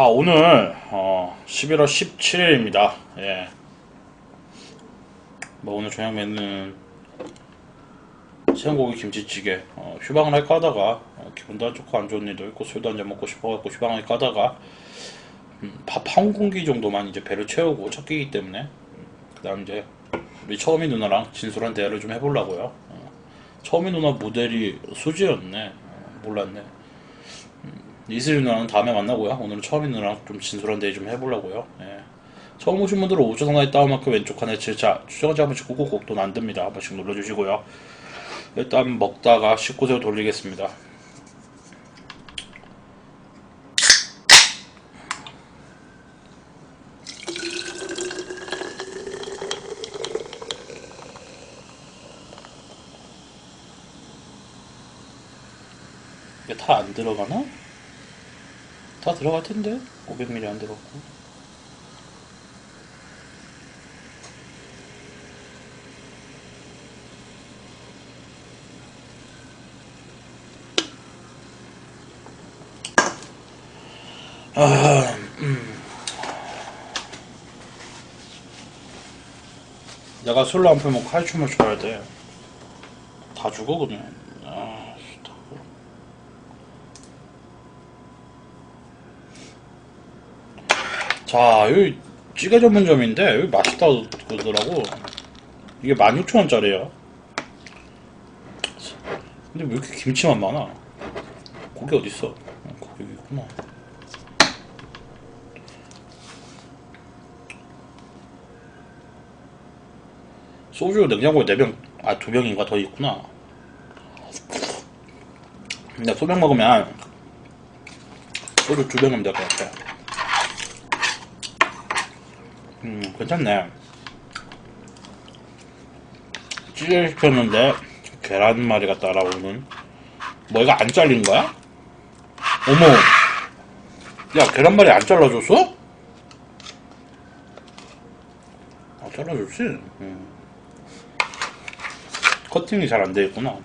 자 오늘 어, 11월 17일입니다. 예. 뭐 오늘 저녁 메뉴는 생고기 김치찌개. 어, 휴방을 할까 하다가 어, 기분도 안 좋고 안 좋은 일도 있고 술도 한잔 먹고 싶어갖고 휴방을 할까 하다가 음, 밥한 공기 정도만 이제 배를 채우고 첫 끼이기 때문에 음, 그 다음 이제 우리 처음이 누나랑 진솔한 대화를 좀 해보려고요. 어, 처음이 누나 모델이 수지였네. 어, 몰랐네. 이슬이 누나는 다음에 만나고요. 오늘은 처음이 누나랑 좀 진솔한 대화 좀 해보려고요. 예. 처음 오신 분들은 우측 상단에 다운마크 왼쪽 칸에 자 추천자 한 번씩 꾹꾹 꼭돈 안 듭니다. 한 번씩 눌러주시고요. 일단 먹다가 19세 돌리겠습니다. 이게 다 안 들어가나? 다 들어갈 텐데 500ml 안 들어갔고 아, 음. 내가 술로 한표 먹고 칼춤을 춰야 돼. 다 죽어 그냥. 아, 다. 자, 여기 찌개 전문점인데 여기 맛있다 그러더라고. 이게 16,000원짜리야. 근데 왜 이렇게 김치만 많아? 고기 어딨어? 어, 고기 여기 있구나. 소주 냉장고에 4병, 아, 2병인가 더 있구나. 근데 소병 먹으면 소주 2병이면 될 것 같아. 음, 괜찮네. 찌개 시켰는데 계란말이가 따라오는. 뭐 이거 안 잘린 거야? 어머. 야 계란말이 안 잘라줬어? 아 잘라줬지. 음. 커팅이 잘 안 돼 있구나.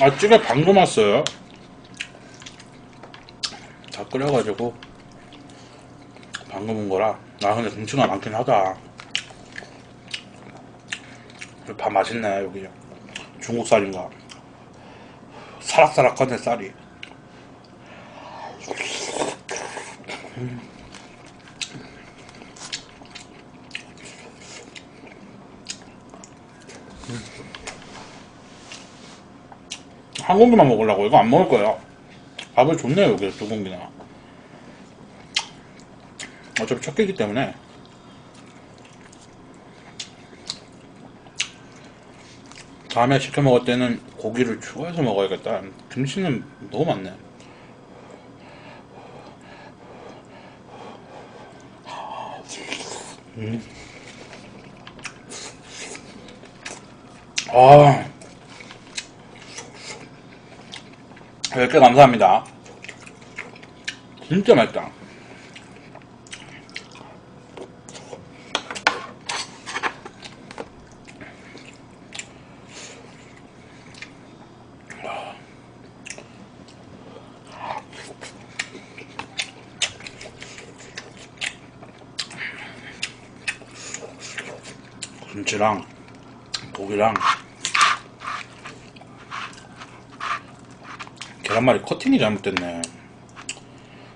아 찌개 방금 왔어요. 다 끓여가지고 방금 온 거라. 아 근데 등치가 많긴 하다. 밥 맛있네 여기. 중국 쌀인가. 사락사락하네 쌀이. 한 공기만 먹으려고. 이거 안 먹을 거예요. 밥을 줬네요 여기 두 공기나 어차피 첫 끼기 때문에. 다음에 시켜 먹을 때는 고기를 추가해서 먹어야겠다. 김치는 너무 많네. 음. 아. 10개 감사합니다. 진짜 맛있다 김치랑 고기랑 계란말이 커팅이 잘못됐네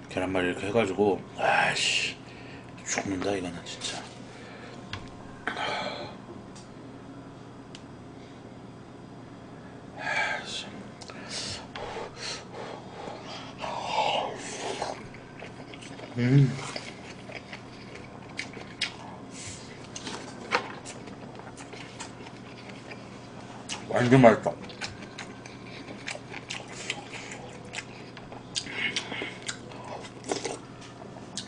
계란말이 이렇게 해가지고 아씨 죽는다 이거는 진짜. 음. 완전 맛있다.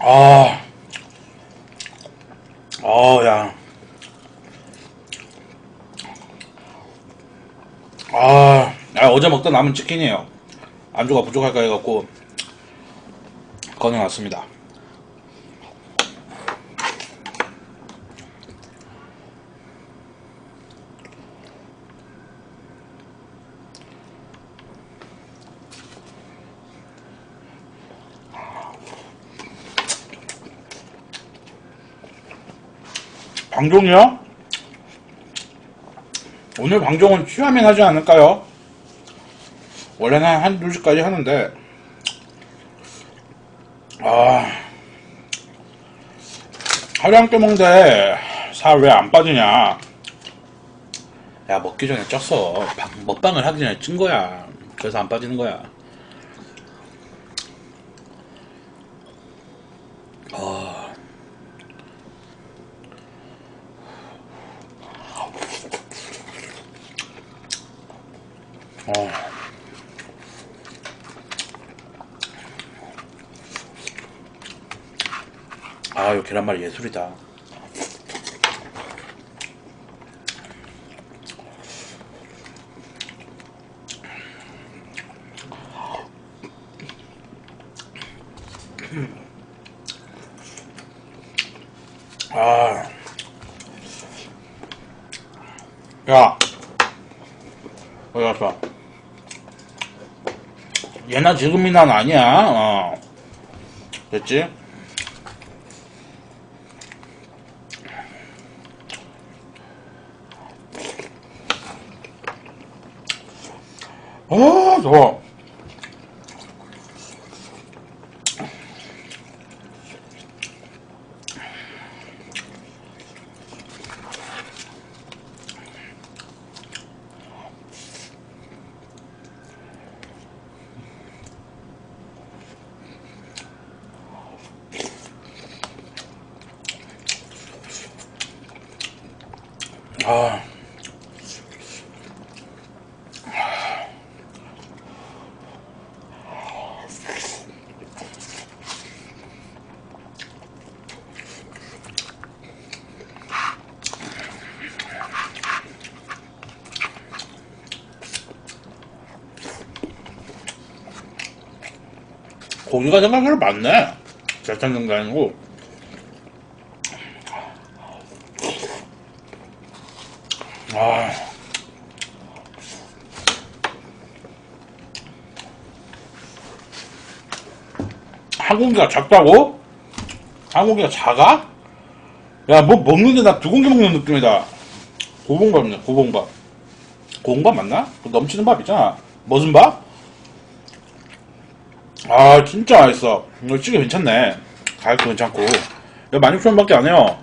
아, 아, 야. 아, 아, 어제 먹던 남은 치킨이에요. 안주가 부족할까 해갖고, 꺼내놨습니다. 방종이요? 오늘 방종은 취하면 하지 않을까요? 원래는 한 2시까지 하는데 아 하루 함께 먹는데 살 왜 안 빠지냐 야 먹기 전에 쪘어 방- 먹방을 하기 전에 찐 거야 그래서 안 빠지는 거야 아. 어. 아, 이 계란말이 예술이다. 아. 야. 어디 갔어? 얘나 지금이난 아니야. 어. 됐지? 아, 더워. 아. 고기가 생각보다 많네. 잘 찾는 게 아니고. 아. 한 공기가 작다고? 한 공기가 작아? 야, 뭐 먹는데 나두 공기 먹는 느낌이다. 고봉밥이네, 고봉밥. 고봉밥 맞나? 그 넘치는 밥 있잖아. 무슨 밥? 아, 진짜 맛있어. 이거 찌개 괜찮네. 가격도 괜찮고. 야, 16,000원밖에 안 해요.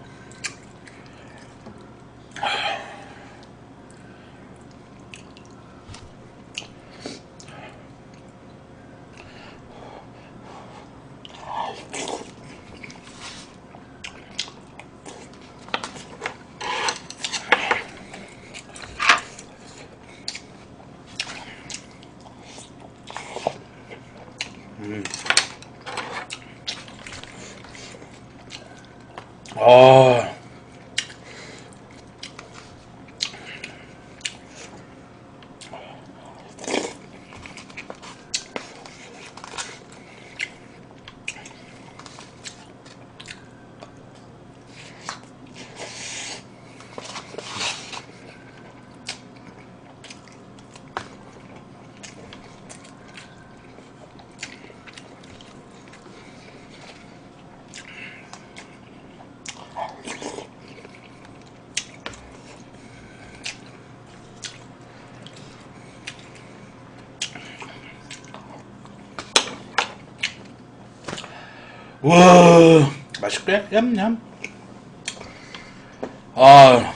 아. 와, 맛있게? 얌얌. 아,